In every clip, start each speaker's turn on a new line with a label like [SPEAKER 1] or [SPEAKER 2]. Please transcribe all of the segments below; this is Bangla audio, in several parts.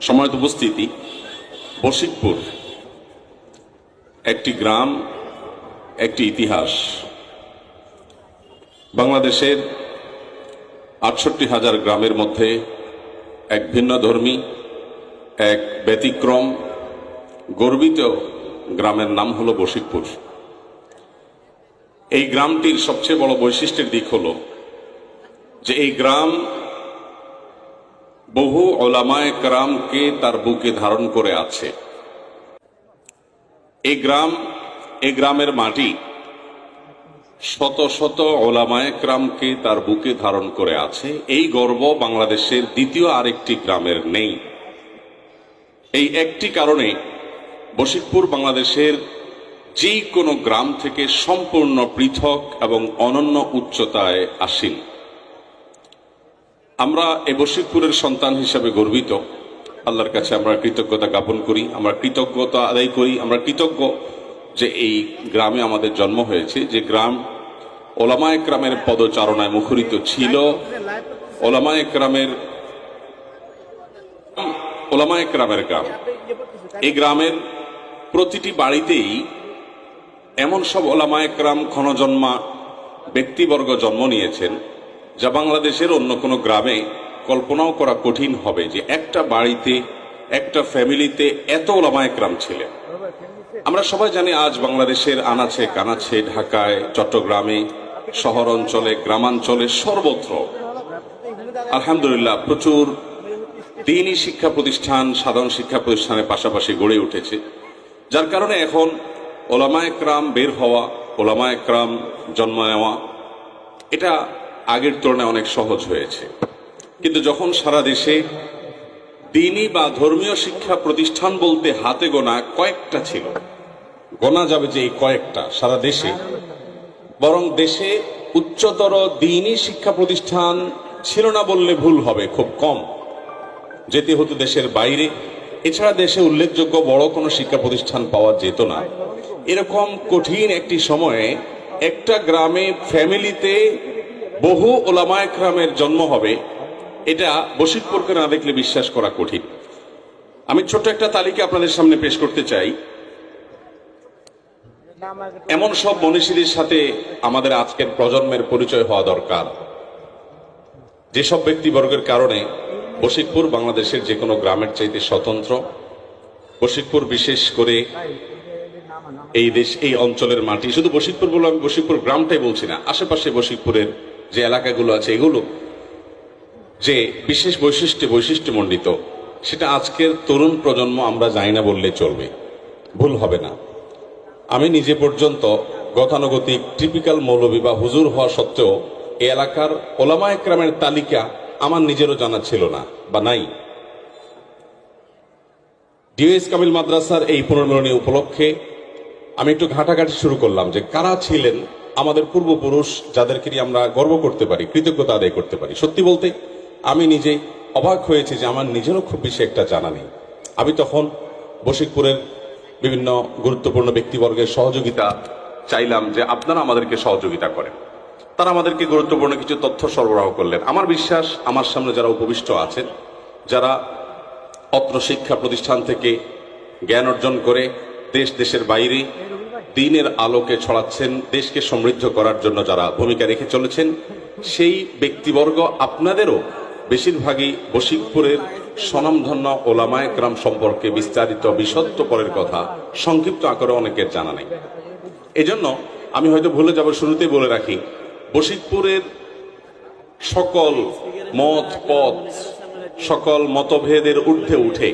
[SPEAKER 1] সময়ত উপস্থিতি, বশিকপুর একটি গ্রাম, একটি ইতিহাস। বাংলাদেশের আটষট্টি হাজার গ্রামের মধ্যে এক ভিন্ন ধর্মী, এক ব্যতিক্রম, গর্বিত গ্রামের নাম হলো বশিকপুর। এই গ্রামটির সবচেয়ে বড় বৈশিষ্ট্যের দিক হল যে এই গ্রাম বহু ওলামায় গ্রামকে তার বুকে ধারণ করে আছে। এই গ্রাম এই গ্রামের মাটি শত শত ওলামায় গ্রামকে তার বুকে ধারণ করে আছে। এই গর্ব বাংলাদেশের দ্বিতীয় আরেকটি গ্রামের নেই। এই একটি কারণে বশিকপুর বাংলাদেশের যে কোনো গ্রাম থেকে সম্পূর্ণ পৃথক এবং অনন্য উচ্চতায় আসীন। আমরা এ বশিকপুরের সন্তান হিসাবে গর্বিত। আল্লাহর কাছে আমরা কৃতজ্ঞতা জ্ঞাপন করি, আমরা কৃতজ্ঞতা আদায় করি, আমরা কৃতজ্ঞ যে এই গ্রামে আমাদের জন্ম হয়েছে। যে গ্রাম ওলামায় গ্রামের পদচারণায় মুখরিত ছিল। ওলামায় গ্রামের ওলামায় গ্রামের গ্রাম। এই গ্রামের প্রতিটি বাড়িতেই এমন সব ওলামায় গ্রাম ক্ষণজন্মা ব্যক্তিবর্গ জন্ম নিয়েছেন। যা বাংলাদেশের অন্য কোনো গ্রামে কল্পনাও করা কঠিন হবে যে একটা বাড়িতে, একটা ফ্যামিলিতে এত ওলামায় গ্রাম ছিলেন। আমরা সবাই জানি আজ বাংলাদেশের আনাছে কানাছে ঢাকায়, চট্টগ্রামে শহর অঞ্চলে গ্রামাঞ্চলে সর্বত্র। আলহামদুলিল্লাহ, প্রচুর দিনই শিক্ষা প্রতিষ্ঠান, সাধারণ শিক্ষা প্রতিষ্ঠানের পাশাপাশি গড়ে উঠেছে। যার কারণে এখন ওলামায় ক্রাম বের হওয়া ওলামায় ক্রাম জন্ম নেওয়া, এটা আগের তুলনায় অনেক সহজ হয়েছে। কিন্তু যখন সারা দেশে দিনই বা ধর্মীয় শিক্ষা প্রতিষ্ঠান বলতে হাতে গোনা কয়েকটা ছিল, গোনা যাবে যে এই কয়েকটা সারা দেশে, বরং দেশে উচ্চতর দিনই শিক্ষা প্রতিষ্ঠান ছিল না বললে ভুল হবে, খুব কম। যেতে হতো দেশের বাইরে, এছাড়া দেশে উল্লেখযোগ্য বড় কোনো শিক্ষা প্রতিষ্ঠান পাওয়া যেত না। এরকম কঠিন একটি সময়ে একটা গ্রামে ফ্যামিলিতে বহু ওলামায় গ্রামের জন্ম হবে, এটা বশিকপুরকে না দেখলে বিশ্বাস করা কঠিন। আমি ছোট্ট একটা তালিকা আপনাদের সামনে পেশ করতে চাই। এমন সব মনীষীদের সাথে আমাদের আজকের প্রজন্মের পরিচয় হওয়া দরকার। যেসব ব্যক্তিবর্গের কারণে বশিকপুর বাংলাদেশের যে কোনো গ্রামের চাইতে স্বতন্ত্র বশিকপুর বিশেষ করে এই দেশ, এই অঞ্চলের মাটি, শুধু বশিকপুর বলে আমি বশিকপুর গ্রামটাই বলছি না, আশেপাশে বশিকপুরের যে এলাকাগুলো আছে এগুলো যে বিশেষ বৈশিষ্ট্যে বৈশিষ্ট্যমণ্ডিত, সেটা আজকের তরুণ প্রজন্ম আমরা জানি না বললে চলবে। ভুল হবে না। আমি নিজে পর্যন্ত গতানুগতিক টিপিক্যাল মৌলবী বা হুজুর হওয়া সত্ত্বেও এ এলাকার ওলামা একরামের তালিকা আমার নিজেরও জানা ছিল না বা নাই। ডিওএস কামিল মাদ্রাসার এই পুনর্মিলনী উপলক্ষে আমি একটু ঘাটাঘাটি শুরু করলাম যে কারা ছিলেন আমাদের পূর্বপুরুষ যাদেরকে নিয়ে আমরা গর্ব করতে পারি, কৃতজ্ঞতা আদায় করতে পারি। সত্যি বলতে, আমি নিজে অবাক হয়েছি যে আমার নিজেরও খুব বেশি একটা জানা নেই। আমি তখন বশিকপুরের বিভিন্ন গুরুত্বপূর্ণ ব্যক্তিবর্গের সহযোগিতা চাইলাম যে আপনারা আমাদেরকে সহযোগিতা করেন। তারা আমাদেরকে গুরুত্বপূর্ণ কিছু তথ্য সরবরাহ করলেন। আমার বিশ্বাস, আমার সামনে যারা উপবিষ্ট আছেন, যারা অত্র শিক্ষা প্রতিষ্ঠান থেকে জ্ঞান অর্জন করে দেশ, দেশের বাইরে দিনের আলোকে ছড়াচ্ছেন, দেশকে সমৃদ্ধ করার জন্য যারা ভূমিকা রেখে চলেছেন, সেই ব্যক্তিবর্গ আপনাদেরও বেশিরভাগই বশিকপুরের স্বনামধন্য ওলামায় গ্রাম সম্পর্কে বিস্তারিত বিশত্ব পরের কথা, সংক্ষিপ্ত আকারে অনেকের জানা নেই। এজন্য আমি হয়তো ভুলে যাব, শুরুতেই বলে রাখি, বশিকপুরের সকল মত, পথ, সকল মতভেদের ঊর্ধ্বে উঠে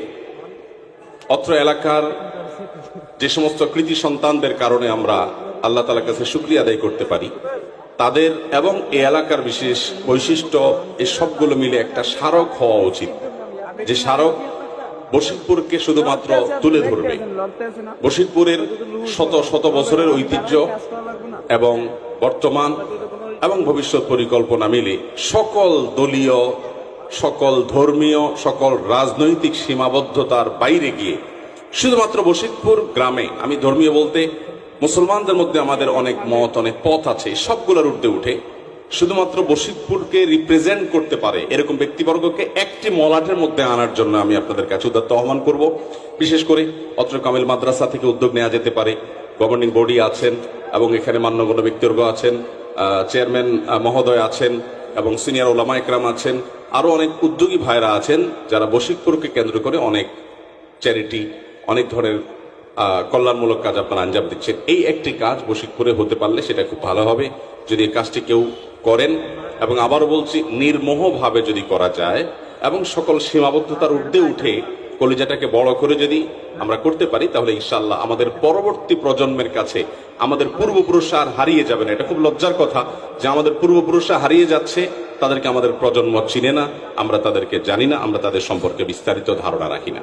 [SPEAKER 1] অত্র এলাকার যে সমস্ত কৃতি সন্তানদের কারণে আমরা আল্লাহ তালার কাছে শুক্রিয়া আদায় করতে পারি, তাদের এবং এই এলাকার বিশেষ বৈশিষ্ট্য, এই সবগুলো মিলে একটা স্মারক হওয়া উচিত। যে স্মারক বশিকপুরকে শুধুমাত্র তুলে ধরবে। বশিকপুরের শত শত বছরের ঐতিহ্য এবং বর্তমান এবং ভবিষ্যৎ পরিকল্পনা মিলে সকল দলীয় সকল ধর্মীয়, সকল রাজনৈতিক সীমাবদ্ধতার বাইরে গিয়ে, শুধুমাত্র বশিকপুর গ্রামে, আমি ধর্মীয় বলতে মুসলমানদের মধ্যে আমাদের অনেক মত, অনেক পথ আছে, সবগুলোর ঊর্ধ্বে উঠে, শুধুমাত্র বশিকপুরকে রিপ্রেজেন্ট করতে পারে এরকম ব্যক্তিবর্গকে একটি মলাটের মধ্যে আনার জন্য আমি আপনাদের কাছে উদাত্ত আহ্বান করব। বিশেষ করে অত্র কামিল মাদ্রাসা থেকে উদ্যোগ নেওয়া যেতে পারে। গভর্নিং বডি আছেন এবং এখানে মান্যগণ্য ব্যক্তিবর্গ আছেন চেয়ারম্যান মহোদয় আছেন এবং সিনিয়র ওলামা একরাম আছেন আরও অনেক উদ্যোগী ভাইরা আছেন, যারা বশিকপুরকে কেন্দ্র করে অনেক চ্যারিটি অনেক ধরনের কল্যাণমূলক কাজ আপনারা আঞ্জাম দিচ্ছেন। এই একটি কাজ বশিকপুরে হতে পারলে সেটা খুব ভালো হবে। যদি এই কাজটি কেউ করেন, এবং আবারও বলছি, নির্মোহভাবে যদি করা যায়, এবং সকল সীমাবদ্ধতার ঊর্ধ্বে উঠে কলিজাটাকে বড় করে যদি আমরা করতে পারি, তাহলে ইনশাল্লাহ আমাদের পরবর্তী প্রজন্মের কাছে আমাদের পূর্বপুরুষ আর হারিয়ে যাবে না। এটা খুব লজ্জার কথা যে আমাদের পূর্বপুরুষরা হারিয়ে যাচ্ছে, তাদেরকে আমাদের প্রজন্ম চিনে না, আমরা তাদেরকে জানি না, আমরা তাদের সম্পর্কে বিস্তারিত ধারণা রাখি না।